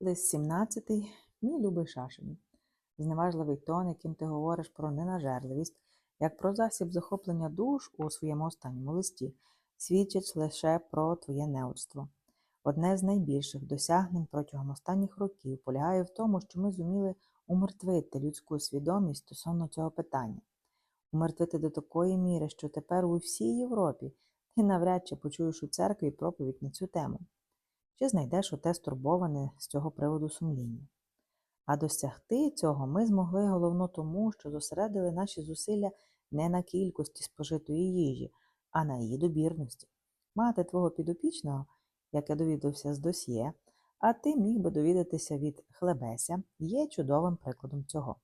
Лист 17. Мій любий Шашині. Зневажливий тон, яким ти говориш про ненажерливість, як про засіб захоплення душ у своєму останньому листі, свідчить лише про твоє неудство. Одне з найбільших досягнень протягом останніх років полягає в тому, що ми зуміли умертвити людську свідомість стосовно цього питання. Умертвити до такої міри, що тепер у всій Європі ти навряд чи почуєш у церкві проповідь на цю тему чи знайдеш оте стурбоване з цього приводу сумління. А досягти цього ми змогли головно тому, що зосередили наші зусилля не на кількості спожитої їжі, а на її добірності. Мати твого підопічного, як я довідався з досьє, а ти міг би довідатися від Хлебеся, є чудовим прикладом цього.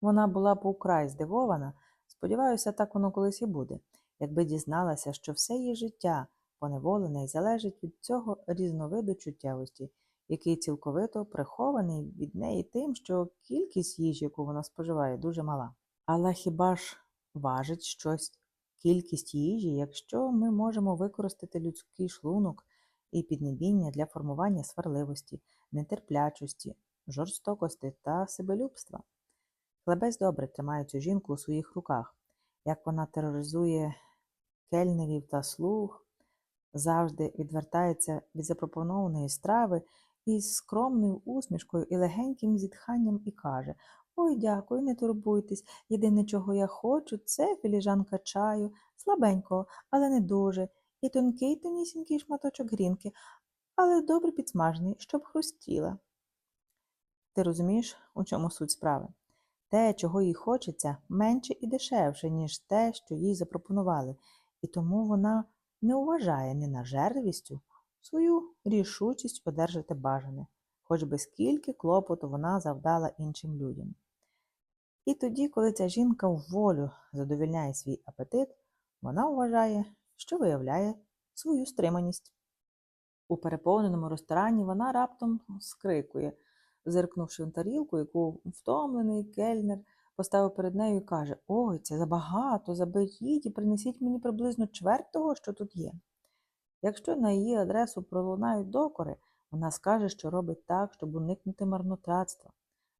Вона була б украй здивована, сподіваюся, так воно колись і буде, якби дізналася, що все її життя поневолене і залежить від цього різновиду чуттєвості, який цілковито прихований від неї тим, що кількість їжі, яку вона споживає, дуже мала. Але хіба ж важить щось кількість їжі, якщо ми можемо використати людський шлунок і піднебіння для формування сварливості, нетерплячості, жорстокості та себелюбства? Хлебець добре тримає цю жінку у своїх руках, як вона тероризує кельнерів та слуг, завжди відвертається від запропонованої страви із скромною усмішкою і легеньким зітханням і каже Ой, дякую, не турбуйтесь. Єдине, чого я хочу, це філіжанка чаю, слабенького, але не дуже, і тонкий тонісінький шматочок грінки, але добре підсмажений, щоб хрустіла. Ти розумієш, у чому суть справи? Те, чого їй хочеться, менше і дешевше, ніж те, що їй запропонували, і тому вона не вважає ненажерливістю свою рішучість одержати бажане, хоч би скільки клопоту вона завдала іншим людям. І тоді, коли ця жінка в волю задовільняє свій апетит, вона вважає, що виявляє свою стриманість. У переповненому ресторані вона раптом скрикує, зиркнувши на тарілку, яку втомлений кельнер поставив перед нею і каже Ой, це забагато, заберіть і принесіть мені приблизно чверть того, що тут є. Якщо на її адресу пролунають докори, вона скаже, що робить так, щоб уникнути марнотратства.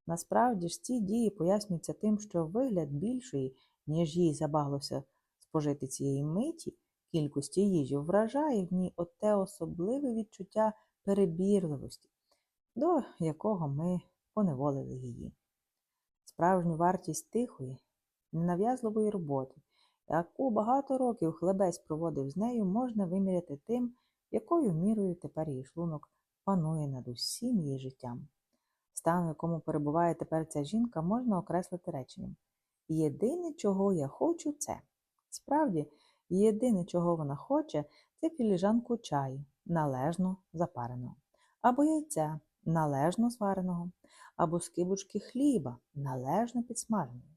Насправді ж ці дії пояснюються тим, що вигляд більшої, ніж їй забаглося спожити цієї миті, кількості їжі вражає в ній оте особливе відчуття перебірливості, до якого ми поневолили її. Справжню вартість тихої, ненав'язливої роботи, яку багато років хлебець проводив з нею, можна виміряти тим, якою мірою тепер її шлунок панує над усім її життям. Стан, в якому перебуває тепер ця жінка, можна окреслити реченням. Єдине, чого я хочу, це. Справді, єдине, чого вона хоче, це філіжанку чаю, належно запареного, або яйця, належно звареного, або скибочки хліба, належно підсмаженої.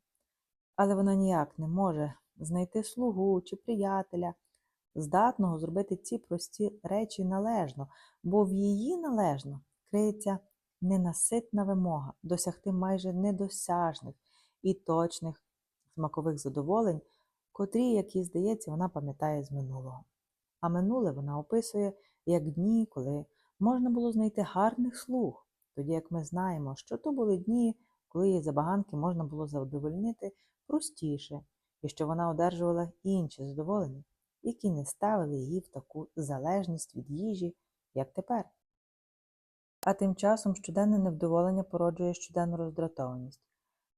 Але вона ніяк не може знайти слугу чи приятеля, здатного зробити ці прості речі належно, бо в її належно криється ненаситна вимога досягти майже недосяжних і точних смакових задоволень, котрі, як їй здається, вона пам'ятає з минулого. А минуле вона описує як дні, коли можна було знайти гарних слуг, тоді як ми знаємо, що то були дні, коли її забаганки можна було задовольнити простіше, і що вона одержувала інші задоволення, які не ставили її в таку залежність від їжі, як тепер. А тим часом щоденне невдоволення породжує щоденну роздратованість.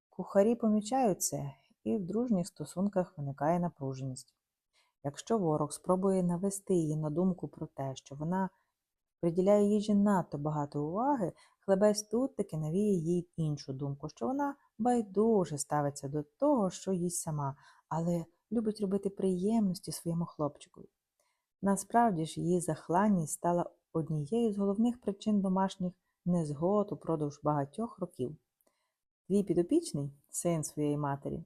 Кухарі помічають це, і в дружніх стосунках виникає напруженість. Якщо ворог спробує навести її на думку про те, що вона приділяє їжі надто багато уваги, хлебець тут таки навіє їй іншу думку, що вона байдуже ставиться до того, що їсть сама, але любить робити приємності своєму хлопчикові. Насправді ж її захланність стала однією з головних причин домашніх незгод упродовж багатьох років. Твій підопічний, син своєї матері,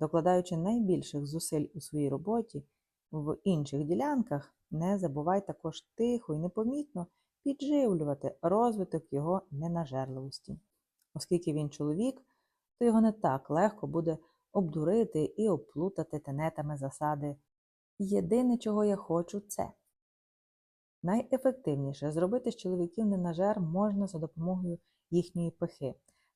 докладаючи найбільших зусиль у своїй роботі, в інших ділянках не забувай також тихо і непомітно підживлювати розвиток його ненажерливості. Оскільки він чоловік, то його не так легко буде обдурити і оплутати тенетами засади. Єдине, чого я хочу, це. Найефективніше зробити з чоловіків ненажер можна за допомогою їхньої пихи.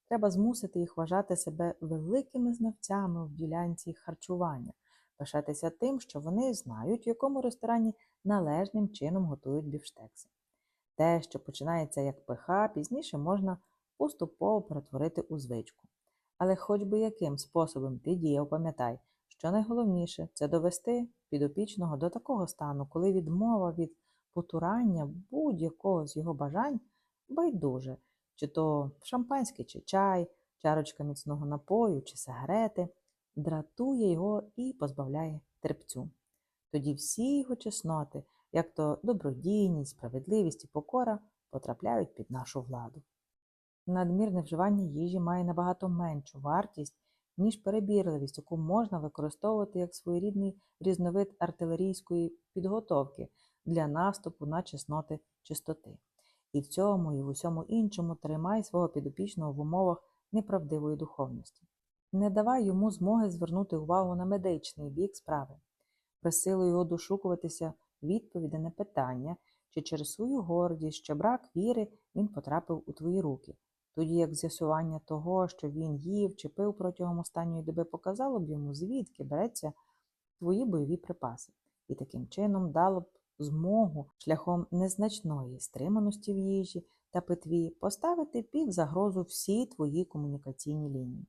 Треба змусити їх вважати себе великими знавцями в ділянці харчування, пишатися тим, що вони знають, в якому ресторані належним чином готують бівштекси. Те, що починається як пиха, пізніше можна поступово перетворити у звичку. Але хоч би яким способом ти діяв, пам'ятай, що найголовніше це довести підопічного до такого стану, коли відмова від потурання будь-якого з його бажань байдуже, чи то шампанське чи чай, чарочка міцного напою чи сигарети, дратує його і позбавляє терпцю. Тоді всі його чесноти, як то добродійність, справедливість і покора, потрапляють під нашу владу. Надмірне вживання їжі має набагато меншу вартість, ніж перебірливість, яку можна використовувати як своєрідний різновид артилерійської підготовки для наступу на чесноти чистоти. І в цьому, і в усьому іншому тримай свого підопічного в умовах неправдивої духовності. Не давай йому змоги звернути увагу на медичний бік справи. Присилуй його дошукуватися відповіді на питання, чи через свою гордість, чи брак віри він потрапив у твої руки, тоді як з'ясування того, що він їв чи пив протягом останньої доби, показало б йому, звідки береться твої бойові припаси, і таким чином дало б змогу шляхом незначної стриманості в їжі та питві поставити під загрозу всі твої комунікаційні лінії.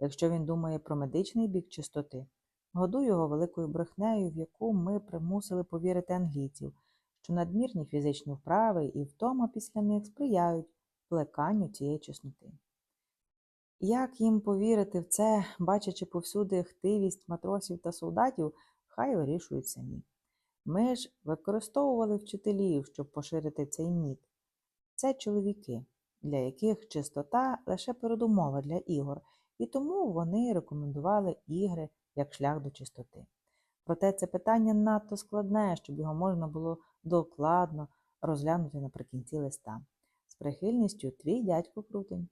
Якщо він думає про медичний бік чистоти, годуй його великою брехнею, в яку ми примусили повірити англійців, що надмірні фізичні вправи і втома після них сприяють плеканню цієї чесноти. Як їм повірити в це, бачачи повсюди хтивість матросів та солдатів, хай вирішують самі. Ми ж використовували вчителів, щоб поширити цей міт. Це чоловіки, для яких чистота лише передумова для ігор, і тому вони рекомендували ігри як шлях до чистоти. Проте це питання надто складне, щоб його можна було докладно розглянути наприкінці листа. З прихильністю твій дядько Крутень.